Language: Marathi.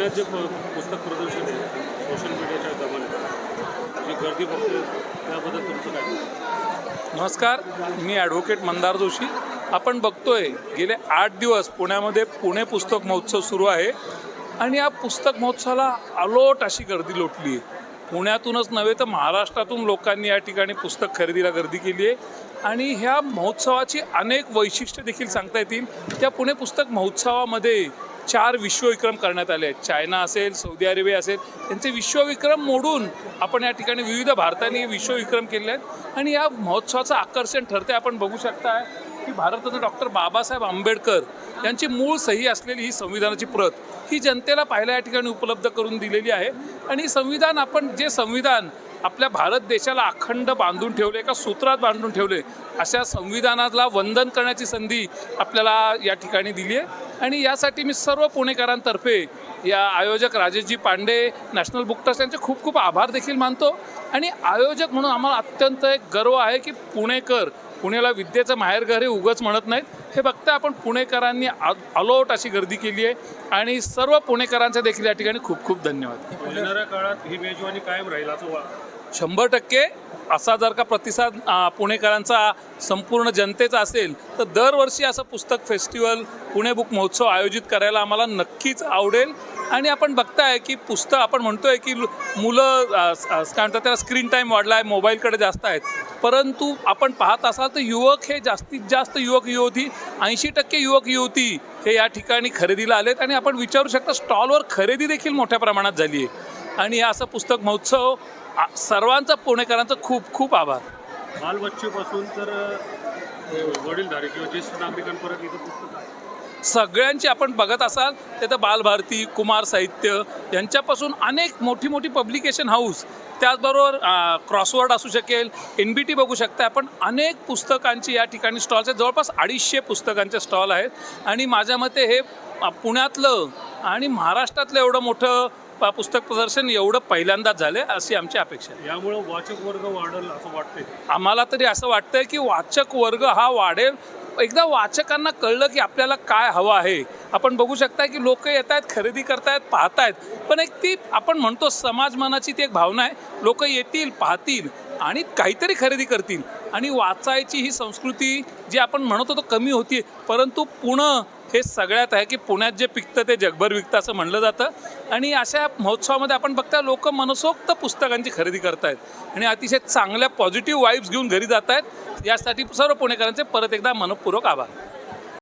पुण्यात जे पुस्तक प्रदर्शन आहे सोशल मीडियाच्या जमान्यात जी गर्दी बघते त्याबद्दल तुमचं काय? नमस्कार मी ॲडव्होकेट मंदार जोशी. आपण बघतोय गेले आठ दिवस पुण्यामध्ये पुणे पुस्तक महोत्सव सुरू आहे आणि या पुस्तक महोत्सवाला अलोट अशी गर्दी लोटली आहे. पुण्यातूनच नव्हे तर महाराष्ट्रातून लोकांनी या ठिकाणी पुस्तक खरेदीला गर्दी केली आहे. आणि ह्या महोत्सवाची अनेक वैशिष्ट्य देखील सांगता येतील. त्या पुणे पुस्तक महोत्सवामध्ये चार विश्वविक्रम करण्यात आले आहेत. चायना असेल सौदी अरेबिया असेल त्यांचे विश्वविक्रम मोडून आपण या ठिकाणी विविध भारताने विश्वविक्रम केले आहेत. आणि या महोत्सवाचं आकर्षण ठरते आपण बघू शकता की भारतरत्न डॉक्टर बाबासाहेब आंबेडकर यांची मूळ सही असलेली ही संविधानाची प्रत ही जनतेला पाहायला या ठिकाणी उपलब्ध करून दिलेली आहे. आणि संविधान आपण जे संविधान आपल्या भारत देशाला अखंड बांधून ठेवले एका सूत्रात बांधून ठेवले अशा संविधानाला वंदन करण्याची संधी आपल्याला या ठिकाणी दिली आहे. आणि यासाठी मी सर्व पुणेकरांतर्फे या आयोजक Rajeshji Pandey National Book Trust यांचे खूप खूप आभार देखील मानतो. आणि आयोजक म्हणून आम्हाला अत्यंत एक गर्व आहे की पुणेकर पुण्याला विद्येचं माहेरघर हे उगच म्हणत नाहीत. हे बघता आपण पुणेकरांनी आ- अलोट अशी गर्दी केली आहे. आणि सर्व पुणेकरांचे देखील या ठिकाणी खूप खूप धन्यवाद. येणाऱ्या काळात ही मेजवानी कायम राहील शंभर टक्के असा जर का प्रतिसाद पुणेकरांचा संपूर्ण जनतेचा असेल तर दरवर्षी असं पुस्तक फेस्टिवल पुणे बुक महोत्सव आयोजित करायला आम्हाला नक्कीच आवडेल. आणि आपण बघताय की पुस्तक आपण म्हणतोय की मुलं काय म्हणतात त्याला स्क्रीन टाईम वाढला आहे मोबाईलकडे जास्त आहेत. परंतु आपण पाहत असाल तर युवक हे जास्तीत जास्त युवक युवती ऐंशी टक्के युवक युवती हे या ठिकाणी खरेदीला आलेत. आणि आपण विचारू शकता स्टॉलवर खरेदी देखील मोठ्या प्रमाणात झाली आहे आणि हे असं पुस्तक महोत्सव सर्वांचा पुणेकरांचा खूप खूप आभार. बालबच्चेपासून तर वडीलधारी किंवा ज्येष्ठ नागरिकांपर्यंत इथं पुस्तक आहे सगळ्यांची आपण बघत असाल ते तर बालभारती कुमार साहित्य यांच्यापासून अनेक मोठी मोठी पब्लिकेशन हाऊस त्याचबरोबर क्रॉसवर्ड असू शकेल एन बी टी बघू शकता आपण. अनेक पुस्तकांची या ठिकाणी स्टॉल्स आहेत. जवळपास अडीचशे पुस्तकांचे स्टॉल आहेत. आणि माझ्या मते हे पुण्यातलं आणि महाराष्ट्रातलं एवढं मोठं पुस्तक प्रदर्शन एवढं पहिल्यांदाच झालं अशी आमची अपेक्षा आहे. यामुळं वाचक वर्ग वाढेल असं वाटतंय. आम्हाला तरी असं वाटतंय की वाचक वर्ग हा वाढेल. एकदा वाचकांना कळलं की आपल्याला काय हवं आहे. आपण बघू शकता की लोक येत आहेत खरेदी करतायत पाहतायत. पण एक ती आपण म्हणतो समाज मनाची ती एक भावना आहे. लोक येतील पाहतील आणि काहीतरी खरेदी करतील. आणि वाचायची ही संस्कृती जी आपण म्हणत होतो कमी होती परंतु पुणं हे सगळ्यात आहे की पुण्यात जे पिकतं ते जगभर विकतं असं म्हणलं जातं. आणि अशा महोत्सवामध्ये आपण बघता लोक मनसोक्त पुस्तकांची खरेदी करतायत. आणि अतिशय चांगल्या पॉझिटिव्ह वाईब्स घेऊन घरी जात आहेत यासाठी सर्व पुणेकरांचे परत एकदा मनपूर्वक आभार.